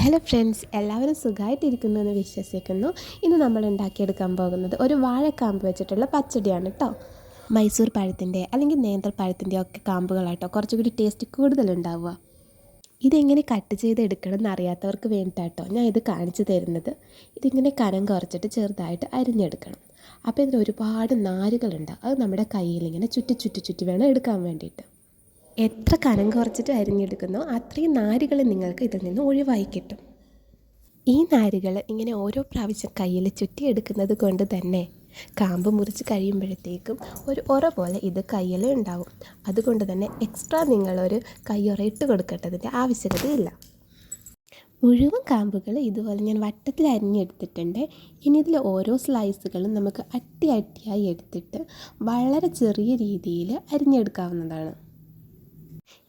Hello friends എല്ലാവരും സുഖമായിട്ടിരിക്കുന്നു എന്ന് വിശ്വസിക്കുന്നു. ഇന്ന് നമ്മൾ ഉണ്ടാക്കിയെടുക്കാൻ പോകുന്നത് ഒരു വാഴക്കാമ്പ് വെച്ചിട്ടുള്ള പച്ചടിയാണ് കേട്ടോ മൈസൂർ പഴത്തിന്റെ അല്ലെങ്കിൽ നേന്ത്രപ്പഴത്തിന്റെ ഒക്കെ കാമ്പുകളാട്ടോ കുറച്ചുകൂടി ടേസ്റ്റ് കൂടുതലുണ്ടാവുക ഇതെങ്ങനെ കട്ട് ചെയ്ത് എടുക്കണം എന്ന് അറിയാത്തവർക്ക് വേണ്ടിയിട്ടോ ഞാൻ ഇത് കാണിച്ചു തരുന്നത്. ഇതിങ്ങനെ കനം കുറച്ചിട്ട് ചെറുതായിട്ട് അരിഞ്ഞെടുക്കണം. അപ്പോൾ ഇതിന് ഒരുപാട് നാരുകളുണ്ട്. അത് നമ്മുടെ കയ്യിൽ ഇങ്ങനെ ചുറ്റി ചുറ്റി ചുറ്റി വേണം എടുക്കാൻ വേണ്ടിയിട്ട്. എത്ര കനം കുറച്ചിട്ട് അരിഞ്ഞെടുക്കുന്നോ അത്രയും നാരുകൾ നിങ്ങൾക്ക് ഇതിൽ നിന്ന് ഒഴിവായി കിട്ടും. ഈ നാരുകൾ ഇങ്ങനെ ഓരോ പ്രാവശ്യം കയ്യിൽ ചുറ്റിയെടുക്കുന്നത് കൊണ്ട് തന്നെ കാമ്പ് മുറിച്ച് കഴിയുമ്പോഴത്തേക്കും ഒരു ഉറ പോലെ ഇത് കയ്യിൽ ഉണ്ടാവും. അതുകൊണ്ട് തന്നെ എക്സ്ട്രാ നിങ്ങളൊരു കയ്യുറ ഇട്ട് കൊടുക്കേണ്ടതിന്റെ ആവശ്യകതയില്ല മുഴുവൻ കാമ്പുകൾ ഇതുപോലെ ഞാൻ വട്ടത്തിൽ അരിഞ്ഞെടുത്തിട്ടുണ്ട്. ഇനി ഇതിൽ ഓരോ സ്ലൈസുകളും നമുക്ക് അട്ടി അട്ടിയായി എടുത്തിട്ട് വളരെ ചെറിയ രീതിയിൽ അരിഞ്ഞെടുക്കാവുന്നതാണ്.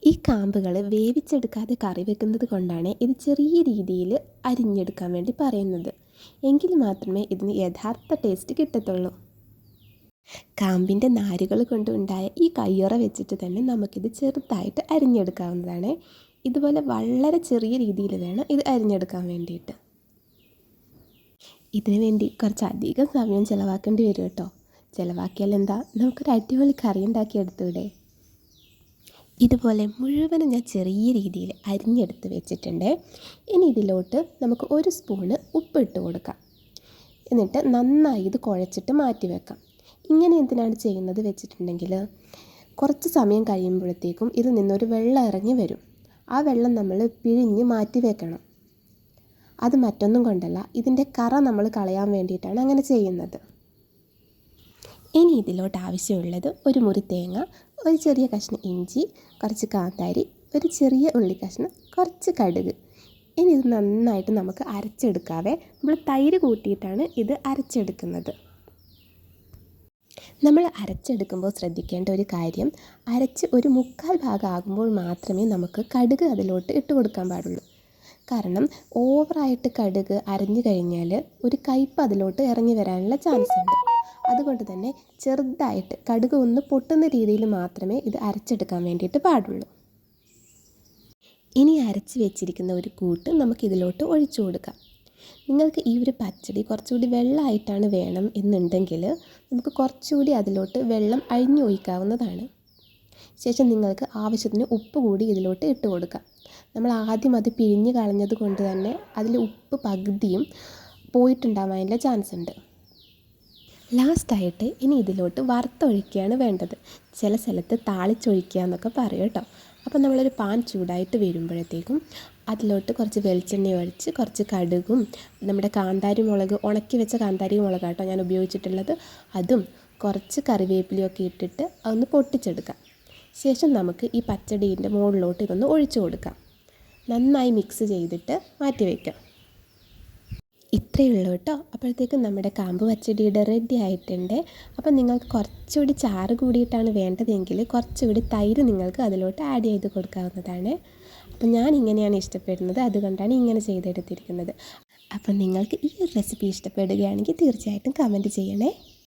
ഈ കാമ്പുകൾ വേവിച്ചെടുക്കാതെ കറി വെക്കുന്നത് കൊണ്ടാണ് ഇത് ചെറിയ രീതിയിൽ അരിഞ്ഞെടുക്കാൻ വേണ്ടി പറയുന്നത്. എങ്കിൽ മാത്രമേ ഇതിന് യഥാർത്ഥ ടേസ്റ്റ് കിട്ടത്തുള്ളൂ. കാമ്പിന്റെ നാരുകൾ കൊണ്ടുണ്ടായ ഈ കയ്യുറ വെച്ചിട്ട് തന്നെ നമുക്കിത് ചെറുതായിട്ട് അരിഞ്ഞെടുക്കാവുന്നതാണ്. ഇതുപോലെ വളരെ ചെറിയ രീതിയിൽ വേണം ഇത് അരിഞ്ഞെടുക്കാൻ വേണ്ടിയിട്ട്. ഇതിനു വേണ്ടി കുറച്ച് അധികം സമയം ചിലവാക്കേണ്ടി വരും കേട്ടോ. ചിലവാക്കിയാൽ എന്താ? നമുക്കൊരു അടിപൊളി കറി ഉണ്ടാക്കി എടുത്തൂടെ ഇതുപോലെ മുഴുവനും ഞാൻ ചെറിയ രീതിയിൽ അരിഞ്ഞെടുത്ത് വെച്ചിട്ടുണ്ട്. ഇനി ഇതിലോട്ട് നമുക്ക് ഒരു സ്പൂണ് ഉപ്പിട്ട് കൊടുക്കാം. എന്നിട്ട് നന്നായി ഇത് കുഴച്ചിട്ട് മാറ്റി വെക്കാം. ഇങ്ങനെ എന്തിനാണ് ചെയ്യുന്നത് വെച്ചിട്ടുണ്ടെങ്കിൽ കുറച്ച് സമയം കഴിയുമ്പോഴത്തേക്കും ഇതിൽ നിന്നൊരു വെള്ളം ഇറങ്ങി വരും. ആ വെള്ളം നമ്മൾ പിഴിഞ്ഞ് മാറ്റി വെക്കണം. അത് മറ്റൊന്നും കൊണ്ടല്ല ഇതിന്റെ കറ നമ്മൾ കളയാൻ വേണ്ടിയിട്ടാണ് അങ്ങനെ ചെയ്യുന്നത്. ഇനി ഇതിലോട്ട് ആവശ്യമുള്ളത് ഒരു മുറി തേങ്ങ ഒരു ചെറിയ കഷ്ണം ഇഞ്ചി കുറച്ച് കാന്താരി ഒരു ചെറിയ ഉള്ളി കഷ്ണം കുറച്ച് കടുക്. ഇനി ഇത് നന്നായിട്ട് നമുക്ക് അരച്ചെടുക്കാവേ. നമ്മൾ തൈര് കൂട്ടിയിട്ടാണ് ഇത് അരച്ചെടുക്കുന്നത്. നമ്മൾ അരച്ചെടുക്കുമ്പോൾ ശ്രദ്ധിക്കേണ്ട ഒരു കാര്യം അരച്ച് ഒരു മുക്കാൽ ഭാഗം ആകുമ്പോൾ മാത്രമേ നമുക്ക് കടുക് അതിലോട്ട് ഇട്ട് കൊടുക്കാൻ പാടുള്ളൂ. കാരണം ഓവറായിട്ട് കടുക് അരഞ്ഞു കഴിഞ്ഞാൽ ഒരു കയ്പ് അതിലോട്ട് ഇറങ്ങി വരാനുള്ള ചാൻസ് ഉണ്ട് അതുകൊണ്ട് തന്നെ ചെറുതായിട്ട് കടുക് ഒന്ന് പൊട്ടുന്ന രീതിയിൽ മാത്രമേ ഇത് അരച്ചെടുക്കാൻ വേണ്ടിയിട്ട് പാടുള്ളൂ. ഇനി അരച്ച് വെച്ചിരിക്കുന്ന ഒരു കൂട്ട് നമുക്കിതിലോട്ട് ഒഴിച്ചു കൊടുക്കാം. നിങ്ങൾക്ക് ഈ ഒരു പച്ചടി കുറച്ചുകൂടി വെള്ളമായിട്ടാണ് വേണം എന്നുണ്ടെങ്കിൽ നമുക്ക് കുറച്ചുകൂടി അതിലോട്ട് വെള്ളം അഴിഞ്ഞു ഒഴിക്കാവുന്നതാണ്. ശേഷം നിങ്ങൾക്ക് ആവശ്യത്തിന് ഉപ്പ് കൂടി ഇതിലോട്ട് ഇട്ട് കൊടുക്കാം. നമ്മൾ ആദ്യം അത് പിഴിഞ്ഞ് കളഞ്ഞത് കൊണ്ട് തന്നെ അതിൽ ഉപ്പ് പകുതിയും പോയിട്ടുണ്ടാവാനുള്ള ചാൻസ് ഉണ്ട്. ലാസ്റ്റായിട്ട് ഇനി ഇതിലോട്ട് വറുത്തൊഴിക്കുകയാണ് വേണ്ടത്. ചില സ്ഥലത്ത് താളിച്ചൊഴിക്കുക എന്നൊക്കെ പറയും കേട്ടോ. അപ്പോൾ നമ്മളൊരു പാൻ ചൂടായിട്ട് വരുമ്പോഴത്തേക്കും അതിലോട്ട് കുറച്ച് വെളിച്ചെണ്ണ ഒഴിച്ച് കുറച്ച് കടുകും നമ്മുടെ കാന്താരി മുളക് ഉണക്കി വെച്ച കാന്താരി മുളക് കേട്ടോ ഞാൻ ഉപയോഗിച്ചിട്ടുള്ളത്. അതും കുറച്ച് കറിവേപ്പിലയൊക്കെ ഇട്ടിട്ട് അതൊന്ന് പൊട്ടിച്ചെടുക്കാം. ശേഷം നമുക്ക് ഈ പച്ചടീന്റെ മുകളിലോട്ട് ഇതൊന്ന് ഒഴിച്ചു കൊടുക്കാം. നന്നായി മിക്സ് ചെയ്തിട്ട് മാറ്റി വയ്ക്കാം. ഇത്രയേ ഉള്ളൂ കേട്ടോ. അപ്പോഴത്തേക്കും നമ്മുടെ കാമ്പ് പച്ചടിയുടെ റെഡി ആയിട്ടുണ്ട്. അപ്പം നിങ്ങൾക്ക് കുറച്ചുകൂടി ചാറ് കൂടിയിട്ടാണ് വേണ്ടതെങ്കിൽ കുറച്ചുകൂടി തൈര് നിങ്ങൾക്ക് അതിലോട്ട് ആഡ് ചെയ്ത് കൊടുക്കാവുന്നതാണ്. അപ്പം ഞാൻ ഇങ്ങനെയാണ് ഇഷ്ടപ്പെടുന്നത്. അതുകൊണ്ടാണ് ഇങ്ങനെ ചെയ്തെടുത്തിരിക്കുന്നത്. അപ്പം നിങ്ങൾക്ക് ഈ റെസിപ്പി ഇഷ്ടപ്പെടുകയാണെങ്കിൽ തീർച്ചയായിട്ടും കമന്റ് ചെയ്യണേ.